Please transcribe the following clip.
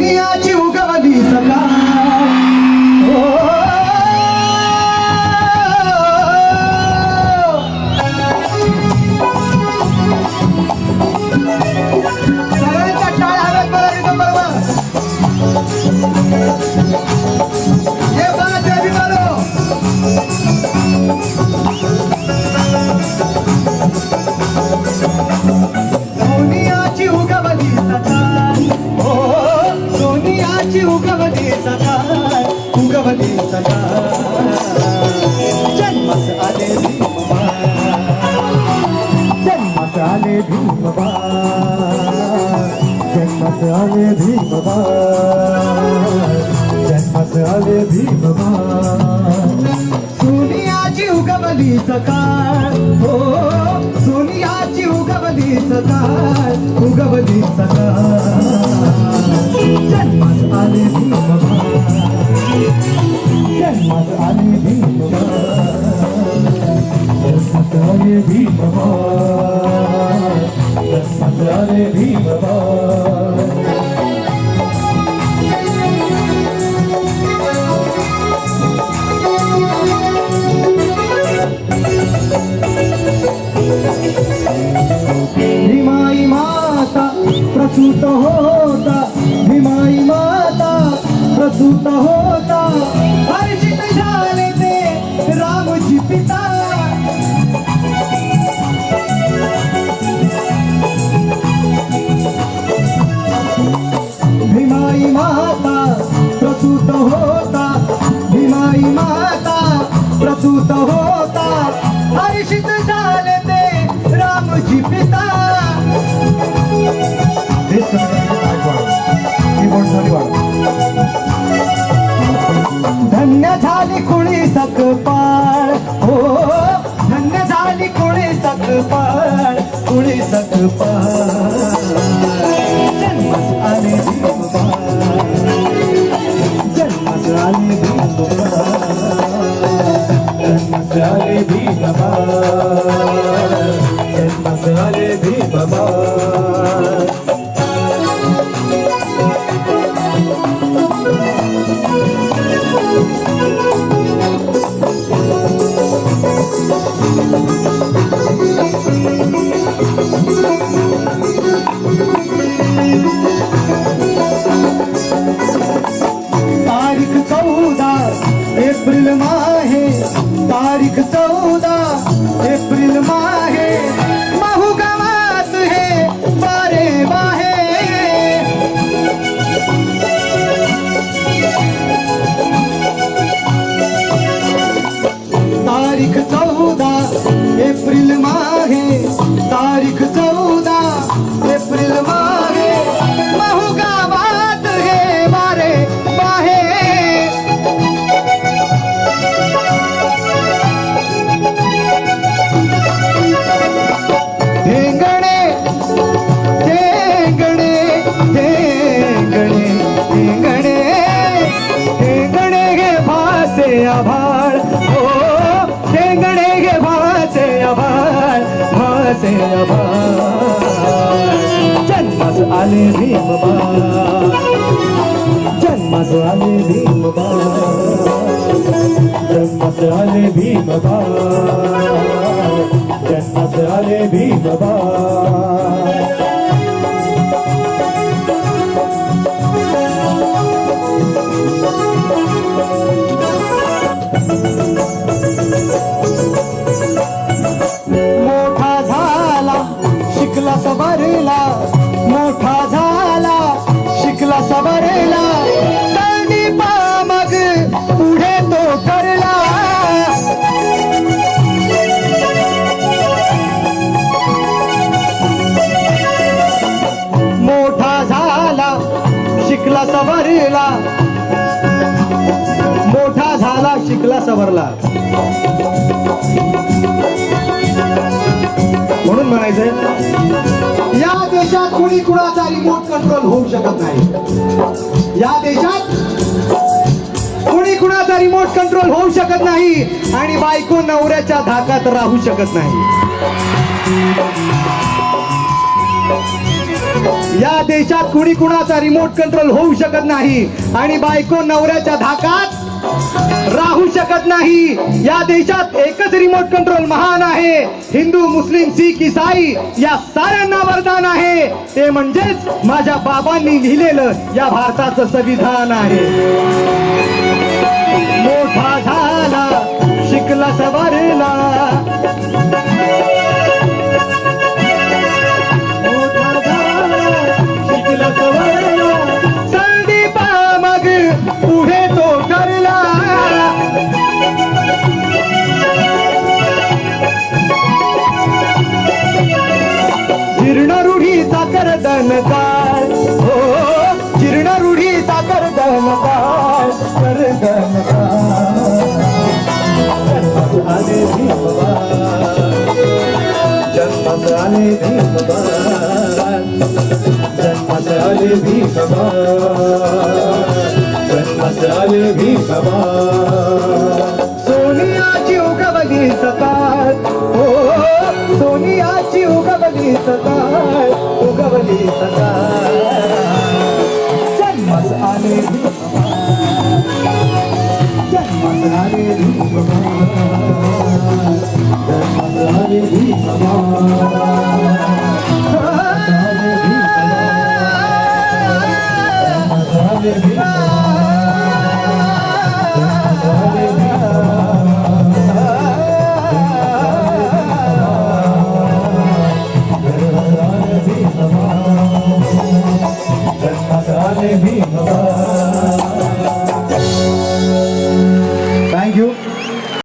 सोनियाची जन्मस आले भीमबाळ जन्मस आले भीमबाळ जन्मस आले भीमबाळ सोनियाची उगवली सकाळ हो सोनियाची उगवली सकाळ उगवली सकाळ जन्मात आले भीमबाळ जन्मात आले भीमबाळ जन्मात आले भीमबाळ झाले आले भीमाई माता प्रसूत होता. भीमाई माता प्रसूत होता धन्य झाली कुणी सकपाळ. हो धन्य झाली कुणी सकपाळ. सक सकपाळ. धेंगणे धेंगणे धेंगणे धेंगणे धेंगणे घे भासे आभाळ. हो धेंगणे घे भासे आभाळ भासे आभाळ. जन्मास आले भीमबाळ. जन्मास आले जन्मास आले जन्मास आले भीमबाळ शिकला सवरला. मोठा झाला शिकला सवरला. म्हणून म्हणायचंय या देशात कुणी कुणाचा रिमोट कंट्रोल होऊ शकत नाही. या देशात कुणी कुणाचा रिमोट कंट्रोल होऊ शकत नाही आणि बायको नवऱ्याच्या धाकात राहू शकत नाही. या देशात कुणी कुणाचा रिमोट कंट्रोल होऊ शकत नाही आणि बायको नवऱ्याच्या धाकात राहू शकत नाही. या देशात एकच रिमोट कंट्रोल महान आहे. हिंदू मुस्लिम सिख इसाई या साऱ्यांना वरदान आहे. ते म्हणजेच माझ्या बाबांनी लिहिलेलं या भारताचं संविधान आहे. मोठा झाला शिकला सवारला. करदन हो जीर्ण रूढीचा करदन काय करदन आले जन्मत आले जन्मत आले जन्मत आले सोनियाची उगवली सकाळ हो सोनियाची उगवली सकाळ उगवली सदा. जन्मस आले जन्मस आले जन्मस आले